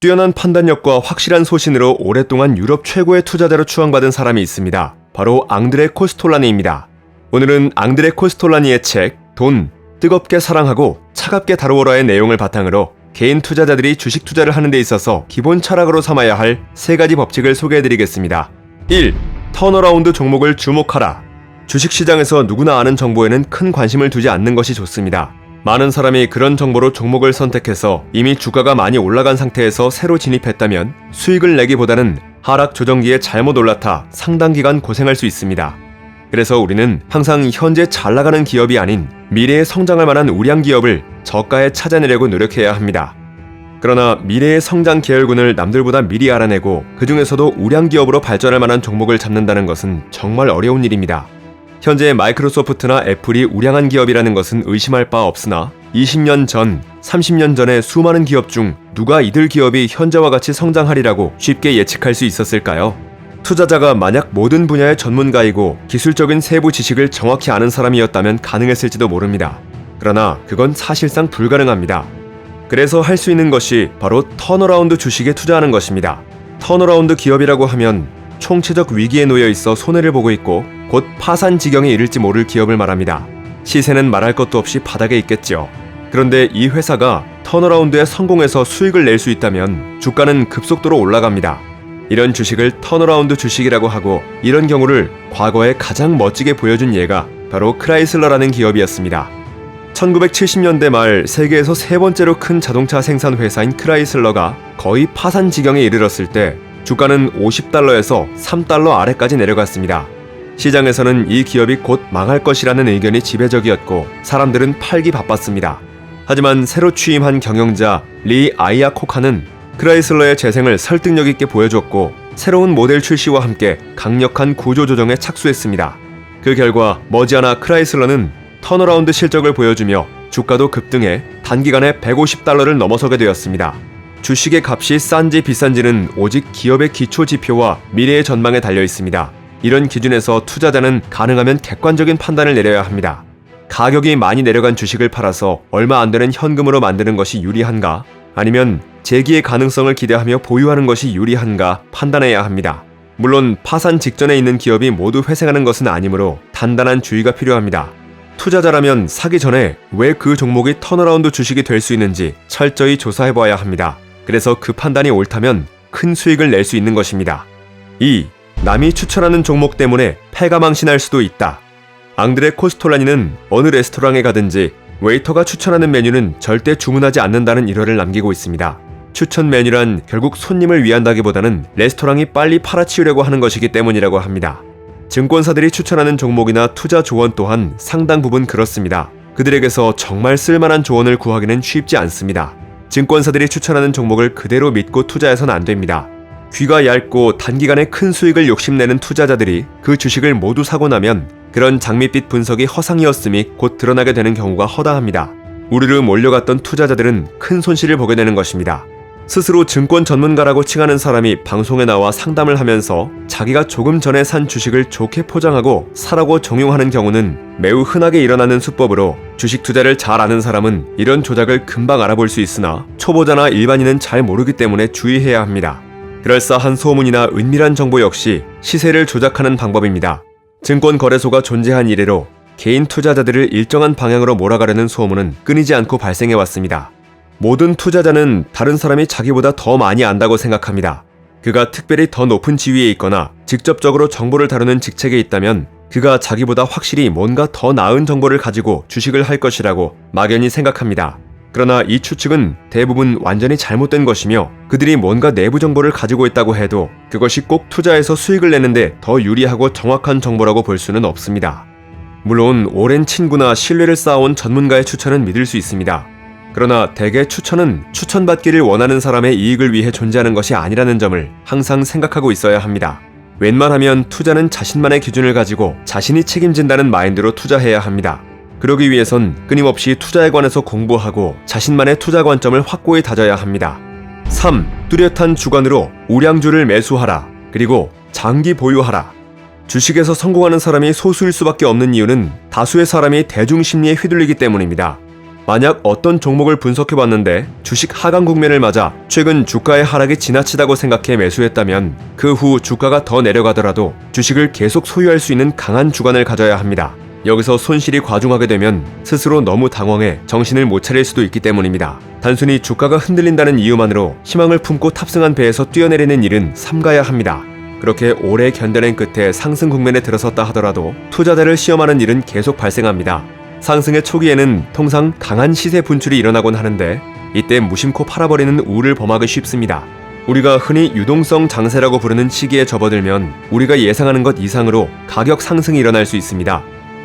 뛰어난 판단력과 확실한 소신으로 오랫동안 유럽 최고의 투자자로 추앙받은 사람이 있습니다. 바로 앙드레 코스톨라니입니다. 오늘은 앙드레 코스톨라니의 책 돈, 뜨겁게 사랑하고 차갑게 다루어라의 내용을 바탕으로 개인 투자자들이 주식 투자를 하는 데 있어서 기본 철학으로 삼아야 할 세 가지 법칙을 소개해 드리겠습니다. 1. 턴어라운드 종목을 주목하라. 주식 시장에서 누구나 아는 정보에는 큰 관심을 두지 않는 것이 좋습니다. 많은 사람이 그런 정보로 종목을 선택해서 이미 주가가 많이 올라간 상태에서 새로 진입했다면 수익을 내기보다는 하락 조정기에 잘못 올라타 상당 기간 고생할 수 있습니다. 그래서 우리는 항상 현재 잘 나가는 기업이 아닌 미래에 성장할 만한 우량 기업을 저가에 찾아내려고 노력해야 합니다. 그러나 미래의 성장 계열군을 남들보다 미리 알아내고 그 중에서도 우량 기업으로 발전할 만한 종목을 잡는다는 것은 정말 어려운 일입니다. 현재 마이크로소프트나 애플이 우량한 기업이라는 것은 의심할 바 없으나 20년 전, 30년 전의 수많은 기업 중 누가 이들 기업이 현재와 같이 성장하리라고 쉽게 예측할 수 있었을까요? 투자자가 만약 모든 분야의 전문가이고 기술적인 세부 지식을 정확히 아는 사람이었다면 가능했을지도 모릅니다. 그러나 그건 사실상 불가능합니다. 그래서 할 수 있는 것이 바로 턴어라운드 주식에 투자하는 것입니다. 턴어라운드 기업이라고 하면 총체적 위기에 놓여 있어 손해를 보고 있고 곧 파산 지경에 이를지 모를 기업을 말합니다. 시세는 말할 것도 없이 바닥에 있겠죠. 그런데 이 회사가 턴어라운드에 성공해서 수익을 낼 수 있다면 주가는 급속도로 올라갑니다. 이런 주식을 턴어라운드 주식이라고 하고 이런 경우를 과거에 가장 멋지게 보여준 예가 바로 크라이슬러라는 기업이었습니다. 1970년대 말 세계에서 세 번째로 큰 자동차 생산 회사인 크라이슬러가 거의 파산 지경에 이르렀을 때 주가는 50달러에서 3달러 아래까지 내려갔습니다. 시장에서는 이 기업이 곧 망할 것이라는 의견이 지배적이었고 사람들은 팔기 바빴습니다. 하지만 새로 취임한 경영자 리 아이아 코카는 크라이슬러의 재생을 설득력 있게 보여줬고 새로운 모델 출시와 함께 강력한 구조 조정에 착수했습니다. 그 결과 머지않아 크라이슬러는 턴어라운드 실적을 보여주며 주가도 급등해 단기간에 150달러를 넘어서게 되었습니다. 주식의 값이 싼지 비싼지는 오직 기업의 기초 지표와 미래의 전망에 달려 있습니다. 이런 기준에서 투자자는 가능하면 객관적인 판단을 내려야 합니다. 가격이 많이 내려간 주식을 팔아서 얼마 안 되는 현금으로 만드는 것이 유리한가? 아니면 재기의 가능성을 기대하며 보유하는 것이 유리한가 판단해야 합니다. 물론 파산 직전에 있는 기업이 모두 회생하는 것은 아니므로 단단한 주의가 필요합니다. 투자자라면 사기 전에 왜 그 종목이 턴어라운드 주식이 될 수 있는지 철저히 조사해 봐야 합니다. 그래서 그 판단이 옳다면 큰 수익을 낼 수 있는 것입니다. 2. 남이 추천하는 종목 때문에 패가망신할 수도 있다. 앙드레 코스톨라니는 어느 레스토랑에 가든지 웨이터가 추천하는 메뉴는 절대 주문하지 않는다는 일화를 남기고 있습니다. 추천 메뉴란 결국 손님을 위한다기보다는 레스토랑이 빨리 팔아치우려고 하는 것이기 때문이라고 합니다. 증권사들이 추천하는 종목이나 투자 조언 또한 상당 부분 그렇습니다. 그들에게서 정말 쓸만한 조언을 구하기는 쉽지 않습니다. 증권사들이 추천하는 종목을 그대로 믿고 투자해선 안 됩니다. 귀가 얇고 단기간에 큰 수익을 욕심내는 투자자들이 그 주식을 모두 사고 나면 그런 장밋빛 분석이 허상이었음이 곧 드러나게 되는 경우가 허다합니다. 우르르 몰려갔던 투자자들은 큰 손실을 보게 되는 것입니다. 스스로 증권 전문가라고 칭하는 사람이 방송에 나와 상담을 하면서 자기가 조금 전에 산 주식을 좋게 포장하고 사라고 정용하는 경우는 매우 흔하게 일어나는 수법으로 주식 투자를 잘 아는 사람은 이런 조작을 금방 알아볼 수 있으나 초보자나 일반인은 잘 모르기 때문에 주의해야 합니다. 그럴싸한 소문이나 은밀한 정보 역시 시세를 조작하는 방법입니다. 증권 거래소가 존재한 이래로 개인 투자자들을 일정한 방향으로 몰아가려는 소문은 끊이지 않고 발생해 왔습니다. 모든 투자자는 다른 사람이 자기보다 더 많이 안다고 생각합니다. 그가 특별히 더 높은 지위에 있거나 직접적으로 정보를 다루는 직책에 있다면 그가 자기보다 확실히 뭔가 더 나은 정보를 가지고 주식을 할 것이라고 막연히 생각합니다. 그러나 이 추측은 대부분 완전히 잘못된 것이며 그들이 뭔가 내부 정보를 가지고 있다고 해도 그것이 꼭 투자에서 수익을 내는데 더 유리하고 정확한 정보라고 볼 수는 없습니다. 물론 오랜 친구나 신뢰를 쌓아온 전문가의 추천은 믿을 수 있습니다. 그러나 대개 추천은 추천받기를 원하는 사람의 이익을 위해 존재하는 것이 아니라는 점을 항상 생각하고 있어야 합니다. 웬만하면 투자는 자신만의 기준을 가지고 자신이 책임진다는 마인드로 투자해야 합니다. 그러기 위해선 끊임없이 투자에 관해서 공부하고 자신만의 투자 관점을 확고히 다져야 합니다. 3. 뚜렷한 주관으로 우량주를 매수하라. 그리고 장기 보유하라. 주식에서 성공하는 사람이 소수일 수밖에 없는 이유는 다수의 사람이 대중 심리에 휘둘리기 때문입니다. 만약 어떤 종목을 분석해 봤는데 주식 하강 국면을 맞아 최근 주가의 하락이 지나치다고 생각해 매수했다면 그 후 주가가 더 내려가더라도 주식을 계속 소유할 수 있는 강한 주관을 가져야 합니다. 여기서 손실이 과중하게 되면 스스로 너무 당황해 정신을 못 차릴 수도 있기 때문입니다. 단순히 주가가 흔들린다는 이유만으로 희망을 품고 탑승한 배에서 뛰어내리는 일은 삼가야 합니다. 그렇게 오래 견뎌낸 끝에 상승 국면에 들어섰다 하더라도 투자자를 시험하는 일은 계속 발생합니다. 상승의 초기에는 통상 강한 시세 분출이 일어나곤 하는데 이때 무심코 팔아버리는 우를 범하기 쉽습니다. 우리가 흔히 유동성 장세라고 부르는 시기에 접어들면 우리가 예상하는 것 이상으로 가격 상승이 일어날 수 있습니다.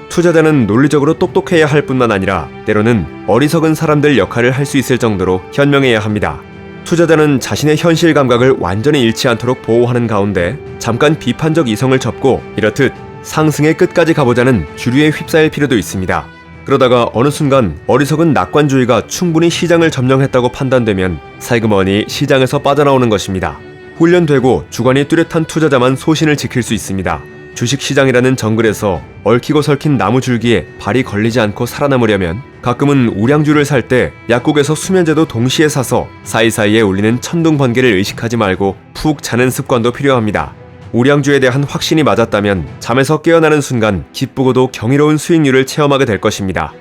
투자자는 논리적으로 똑똑해야 할 뿐만 아니라 때로는 어리석은 사람들 역할을 할 수 있을 정도로 현명해야 합니다. 투자자는 자신의 현실 감각을 완전히 잃지 않도록 보호하는 가운데 잠깐 비판적 이성을 접고 이렇듯 상승의 끝까지 가보자는 주류에 휩싸일 필요도 있습니다. 그러다가 어느 순간 어리석은 낙관주의가 충분히 시장을 점령했다고 판단되면 살그머니 시장에서 빠져나오는 것입니다. 훈련되고 주관이 뚜렷한 투자자만 소신을 지킬 수 있습니다. 주식시장이라는 정글에서 얽히고 설킨 나무 줄기에 발이 걸리지 않고 살아남으려면 가끔은 우량주를 살 때 약국에서 수면제도 동시에 사서 사이사이에 울리는 천둥 번개를 의식하지 말고 푹 자는 습관도 필요합니다. 우량주에 대한 확신이 맞았다면 잠에서 깨어나는 순간 기쁘고도 경이로운 수익률을 체험하게 될 것입니다.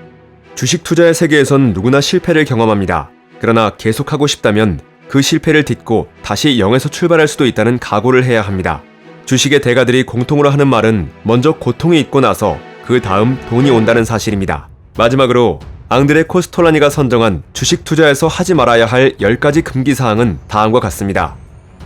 주식 투자의 세계에선 누구나 실패를 경험합니다. 그러나 계속하고 싶다면 그 실패를 딛고 다시 0에서 출발할 수도 있다는 각오를 해야 합니다. 주식의 대가들이 공통으로 하는 말은 먼저 고통이 있고 나서 그 다음 돈이 온다는 사실입니다. 마지막으로 앙드레 코스톨라니가 선정한 주식 투자에서 하지 말아야 할 10가지 금기 사항은 다음과 같습니다.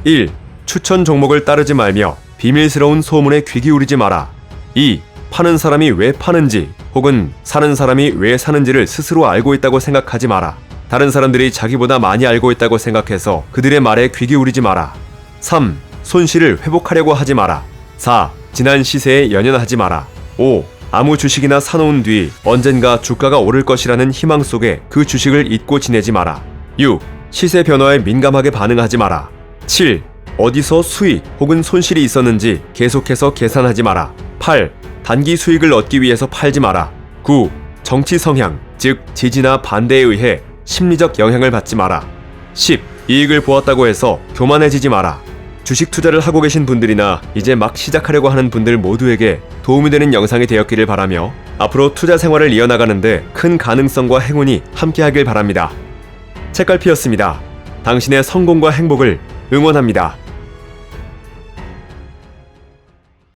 1. 추천 종목을 따르지 말며 비밀스러운 소문에 귀 기울이지 마라. 2. 파는 사람이 왜 파는지 혹은 사는 사람이 왜 사는지를 스스로 알고 있다고 생각하지 마라. 다른 사람들이 자기보다 많이 알고 있다고 생각해서 그들의 말에 귀 기울이지 마라. 3. 손실을 회복하려고 하지 마라. 4. 지난 시세에 연연하지 마라. 5. 아무 주식이나 사놓은 뒤 언젠가 주가가 오를 것이라는 희망 속에 그 주식을 잊고 지내지 마라. 6. 시세 변화에 민감하게 반응하지 마라. 7. 어디서 수익 혹은 손실이 있었는지 계속해서 계산하지 마라. 8. 단기 수익을 얻기 위해서 팔지 마라. 9. 정치 성향, 즉 지지나 반대에 의해 심리적 영향을 받지 마라. 10. 이익을 보았다고 해서 교만해지지 마라. 주식 투자를 하고 계신 분들이나 이제 막 시작하려고 하는 분들 모두에게 도움이 되는 영상이 되었기를 바라며 앞으로 투자 생활을 이어나가는데 큰 가능성과 행운이 함께하길 바랍니다. 책갈피였습니다. 당신의 성공과 행복을 응원합니다.